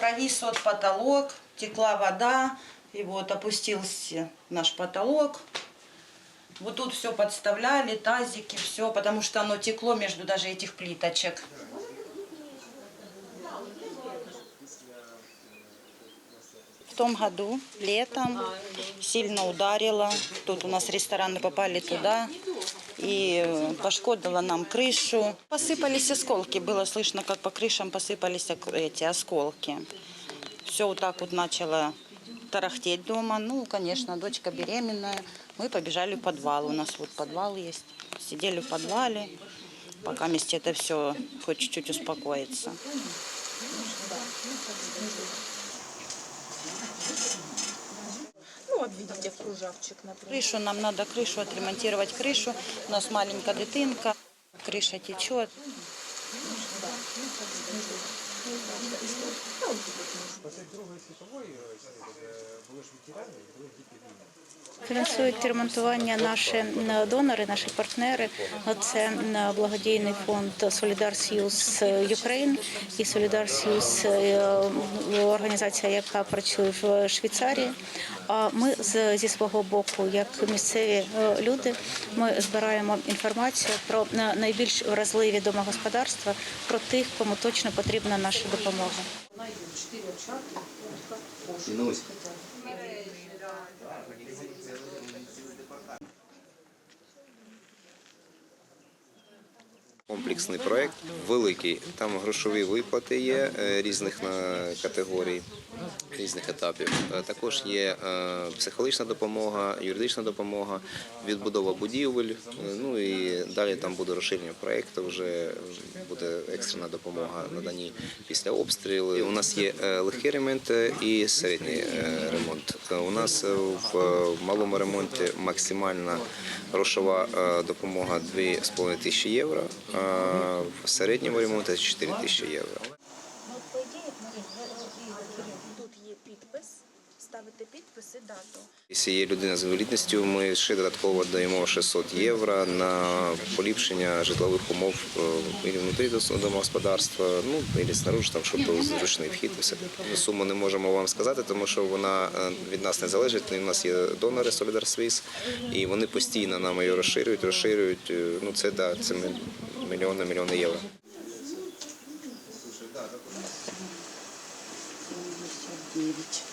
Провис вот потолок, текла вода, и вот опустился наш потолок. Вот тут все подставляли, тазики, все, потому что оно текло между даже этих плиточек. В том году, летом, сильно ударило. Тут у нас рестораны попали туда. И э, пошкодило нам крышу. Посыпались осколки. Было слышно, как по крышам посыпались эти осколки. Все вот так вот начало тарахтеть дома. Ну, конечно, дочка беременная. Мы побежали в подвал. У нас вот подвал есть. Сидели в подвале, пока вместе это все хоть чуть-чуть успокоится. Ну, обведите в кружавчик, например. Крышу нам надо крышу отремонтировать крышу. У нас маленькая дитинка, крыша течет. Після Другої світової е, були ж ветерани, були діти війни. Фінансують ремонтування наші м, донори, наші партнери. Це м, благодійний фонд Солідар Сьюз Україн і Солідар Сьюз організація, яка працює в Швейцарії. А ми з- зі свого боку, як місцеві е, люди, ми збираємо інформацію про е, найбільш вразливі домогосподарства, про тих, кому точно потрібна наша допомога. Комплексний проект великий. Там грошові виплати є е, різних категорій, різних етапів. Е, Також є е, психологічна допомога, юридична допомога, відбудова будівель. Ну і далі там буде розширення проекту. Вже буде екстрена допомога надані після обстрілу. У нас є легкий ремонт і середній ремонт. У нас е, в е, малому ремонті максимальна грошова е, допомога 2,5 тисячі євро, в середньому ремонті 4 тисячі євро. Ну, тут є підпис, ставите підпис і дату. Якщо є людина з інвалідністю, ми ще додатково даємо 600 євро на поліпшення житлових умов е, і внутрі домогосподарства, ну і снаружи, там щоб був зручний вхід і все. Суму не можемо вам сказати, тому що вона е, від нас не залежить. У нас є донори Solidar Swiss, і вони постійно нам її розширюють, розширюють. Е, Ну це да, це ми- мільйони, мільйони євро. Девять.